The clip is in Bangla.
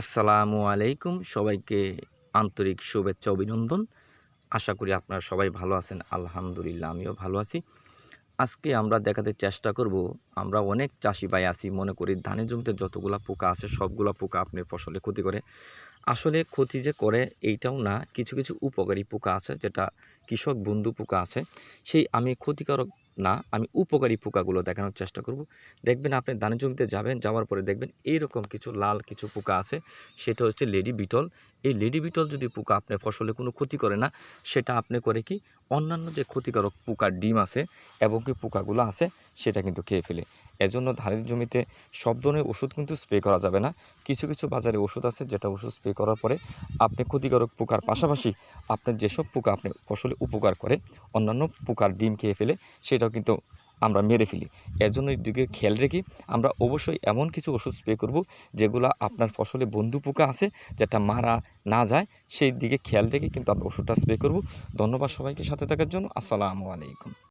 আসসালামু আলাইকুম। সবাইকে আন্তরিক শুভেচ্ছা, অভিনন্দন। আশা করি আপনারা সবাই ভালো আছেন। আলহামদুলিল্লাহ, আমিও ভালো আছি। আজকে আমরা দেখাতে চেষ্টা করব, আমরা অনেক চাষি ভাই আছি, মনে করি ধানের জমিতে যতগুলা পোকা আছে, সবগুলা পোকা আপনার ফসলে ক্ষতি করে। আসলে ক্ষতি যে করে এইটাও না, কিছু কিছু উপকারী পোকা আছে, যেটা কৃষক বন্ধু পোকা আছে। সেই আমি ক্ষতিকারক না, আমি উপকারী পোকাগুলো দেখানোর চেষ্টা করব। দেখবেন আপনি ধানের জমিতে যাবেন, যাওয়ার পরে দেখবেন এইরকম কিছু লাল কিছু পোকা আছে, সেটা হচ্ছে লেডি বিটল। এই লেডি বিটল যদি পোকা আপনার ফসলে কোনো ক্ষতি করে না, সেটা আপনি করে কি, অন্যান্য যে ক্ষতিকারক পোকার ডিম আছে এবং কি পোকাগুলো আছে, সেটা কিন্তু খেয়ে ফেলে। এজন্য ধানের জমিতে সব ধরনের ওষুধ কিন্তু স্প্রে করা যাবে না। কিছু কিছু বাজারে ওষুধ আছে, যেটা ওষুধ স্প্রে করার পরে আপনি ক্ষতিকারক পোকার পাশাপাশি আপনার যেসব পোকা আপনি ফসলে উপকার করে, অন্যান্য পোকার ডিম খেয়ে ফেলে সেটাও কিন্তু আমরা মেরে ফেলি। এর জন্য দিকে খেয়াল রেখে আমরা অবশ্যই এমন কিছু ওষুধ স্প্রে করব যেগুলো আপনার ফসলে বন্ধু পোকা আছে, যেটা মারা না যায়, সেই দিকে খেয়াল রেখে কিন্তু আমরা ওষুধটা স্প্রে করব। ধন্যবাদ সবাইকে সাথে থাকার জন্য। আসসালামু আলাইকুম।